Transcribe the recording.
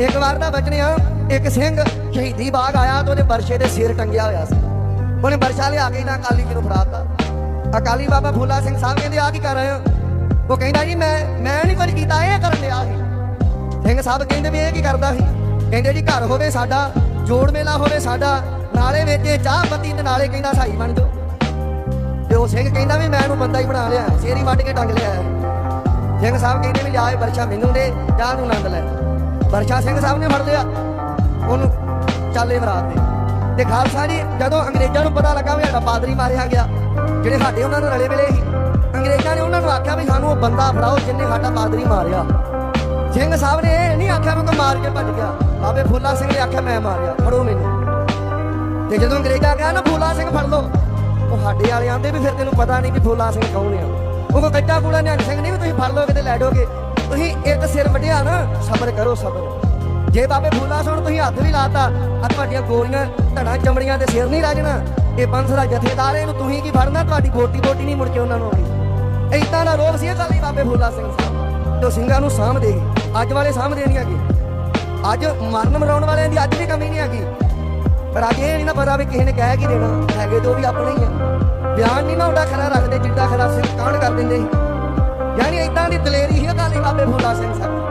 ਇੱਕ ਵਾਰ ਦਾ ਬਚਨਿਆ ਇੱਕ ਸਿੰਘ ਸ਼ਹੀਦੀ ਬਾਗ ਆਇਆ ਤੇ ਉਹਦੇ ਬਰਸ਼ੇ ਦੇ ਸਿਰ ਟੰਗਿਆ ਹੋਇਆ ਸੀ। ਉਹਨੇ ਬਰਸ਼ਾ ਲਿਆ ਕੇ ਨਾ ਅਕਾਲੀ ਜੀ ਨੂੰ ਫੜਾਤਾ। ਅਕਾਲੀ ਬਾਬਾ ਫੂਲਾ ਸਿੰਘ ਸਾਹਿਬ ਕਹਿੰਦੇ ਆ ਕੀ ਕਰ ਰਹੇ ਹੋ? ਉਹ ਕਹਿੰਦਾ ਜੀ, ਮੈਂ ਮੈਂ ਨਹੀਂ ਕੁਝ ਕੀਤਾ, ਇਹ ਕਰਨ ਲਿਆ ਸੀ। ਸਿੰਘ ਸਾਹਿਬ ਕਹਿੰਦੇ ਵੀ ਇਹ ਕੀ ਕਰਦਾ ਸੀ? ਕਹਿੰਦੇ ਜੀ, ਘਰ ਹੋਵੇ ਸਾਡਾ, ਜੋੜ ਮੇਲਾ ਹੋਵੇ ਸਾਡਾ, ਨਾਲੇ ਵੇਚੇ ਚਾਹ ਪੱਤੀ ਤੇ ਨਾਲੇ ਕਹਿੰਦਾ ਸਾਈ ਬਣ ਜਾਓ। ਤੇ ਉਹ ਸਿੰਘ ਕਹਿੰਦਾ ਵੀ ਮੈਂ ਇਹਨੂੰ ਬੰਦਾ ਹੀ ਬਣਾ ਲਿਆ, ਸ਼ੇਰੀ ਵੱਢ ਕੇ ਟੰਗ ਲਿਆ। ਸਿੰਘ ਸਾਹਿਬ ਕਹਿੰਦੇ ਵੀ ਜਾ ਇਹ ਬਰਛਾ ਮੈਨੂੰ ਦੇ ਜਾ ਨੂੰ ਆਨੰਦ ਲੈ। ਵਰਸ਼ਾ ਸਿੰਘ ਸਾਹਿਬ ਨੇ ਫੜ ਲਿਆ ਉਹਨੂੰ ਚਾਲੇ ਬਰਾਤ ਤੇ ਤੇ ਖਾਲਸਾ ਜੀ, ਜਦੋਂ ਅੰਗਰੇਜ਼ਾਂ ਨੂੰ ਪਤਾ ਲੱਗਾ ਵੀ ਸਾਡਾ ਪਾਦਰੀ ਮਾਰਿਆ ਗਿਆ, ਜਿਹੜੇ ਸਾਡੇ ਉਹਨਾਂ ਨੂੰ ਰਲੇ ਮਿਲੇ ਸੀ, ਅੰਗਰੇਜ਼ਾਂ ਨੇ ਉਹਨਾਂ ਨੂੰ ਆਖਿਆ ਵੀ ਸਾਨੂੰ ਉਹ ਬੰਦਾ ਫੜਾਓ ਜਿਹਨੇ ਸਾਡਾ ਪਾਦਰੀ ਮਾਰਿਆ। ਸਿੰਘ ਸਾਹਿਬ ਨੇ ਇਹ ਨਹੀਂ ਆਖਿਆ ਮੈਂ ਮਾਰ ਕੇ ਭੱਜ ਗਿਆ। ਬਾਬੇ ਫੁੱਲਾ ਸਿੰਘ ਨੇ ਆਖਿਆ, ਮੈਂ ਮਾਰਿਆ, ਫੜੋ ਮੈਨੂੰ। ਤੇ ਜਦੋਂ ਅੰਗਰੇਜ਼ਾਂ ਕਿਹਾ, ਨਾ ਫੂਲਾ ਸਿੰਘ, ਫੜ ਲਓ। ਉਹ ਸਾਡੇ ਵਾਲੇ ਆਂਦੇ ਵੀ ਫਿਰ ਤੈਨੂੰ ਪਤਾ ਨਹੀਂ ਕਿ ਫੂਲਾ ਸਿੰਘ ਕੌਣ ਆ। ਉਹ ਕੋ ਕੱਟਾ ਕੂੜਾ ਨਿਹੰਗ ਸਿੰਘ, ਨਹੀਂ ਵੀ ਤੁਸੀਂ ਫੜ ਲਓਗੇ ਤੇ ਲੈ ਜਾਓਗੇ। ਤੁਸੀਂ ਇੱਕ ਸਿਰ ਵੱਢਿਆ ਨਾ ਸਬਰ ਕਰੋ ਸਬਰ। ਜੇ ਬਾਬੇ ਫੂਲਾ ਸਿੰਘ ਨੂੰ ਤੁਸੀਂ ਹੱਥ ਵੀ ਲਾਤਾ। ਆ ਤੁਹਾਡੀਆਂ ਗੋਰੀਆਂ ਧੜਾ ਚਮੜੀਆਂ ਦੇ ਸਿਰ ਨਹੀਂ ਰਾਜਣਾ। ਇਹ ਪੰਥ ਦਾ ਜਥੇਦਾਰ ਹੈ, ਇਹਨੂੰ ਤੁਸੀਂ ਕੀ ਫੜਨਾ? ਤੁਹਾਡੀ ਗੋਟੀ ਬੋਟੀ ਨਹੀਂ ਮੁੜ ਕੇ ਉਹਨਾਂ ਨੂੰ ਆਉਣੀ ਏਦਾਂ ਦਾ ਰੋਗ ਸੀ ਇਹ ਗੱਲ ਹੀ ਬਾਬੇ ਫੂਲਾ ਸਿੰਘ ਸਾਹਿਬ ਤੇ ਸਿੰਘਾਂ ਨੂੰ ਸਾਂਭਦੇ ਸੀ ਅੱਜ ਵਾਲੇ ਸਾਂਭਦੇ ਨਹੀਂ ਹੈਗੇ। ਅੱਜ ਮਰਨ ਮਰਾਉਣ ਵਾਲਿਆਂ ਦੀ ਅੱਜ ਵੀ ਕਮੀ ਨਹੀਂ ਹੈਗੀ। ਪਰ ਅੱਜ ਇਹ ਨਹੀਂ ਨਾ ਪਤਾ ਵੀ ਕਿਸੇ ਨੇ ਕਹਿ ਕੀ ਦੇਣਾ। ਹੈਗੇ ਤਾਂ ਵੀ ਆਪਣੇ ਹੀ ਆ। ਬਿਆਨ ਨਹੀਂ ਨਾ ਉਹਦਾ ਖਰਾ ਰੱਖਦੇ ਜਿੱਡਾ ਖਰਾ ਸਿੰਘ ਕਾਂਡ ਕਰ ਦਿੰਦੇ ਸੀ। ਦੀ ਦਲੇਰੀ ਹੀ ਅਕਾਲੀ ਬਾਬੇ ਫੂਲਾ ਸਿੰਘ ਸਾਹਿਬ।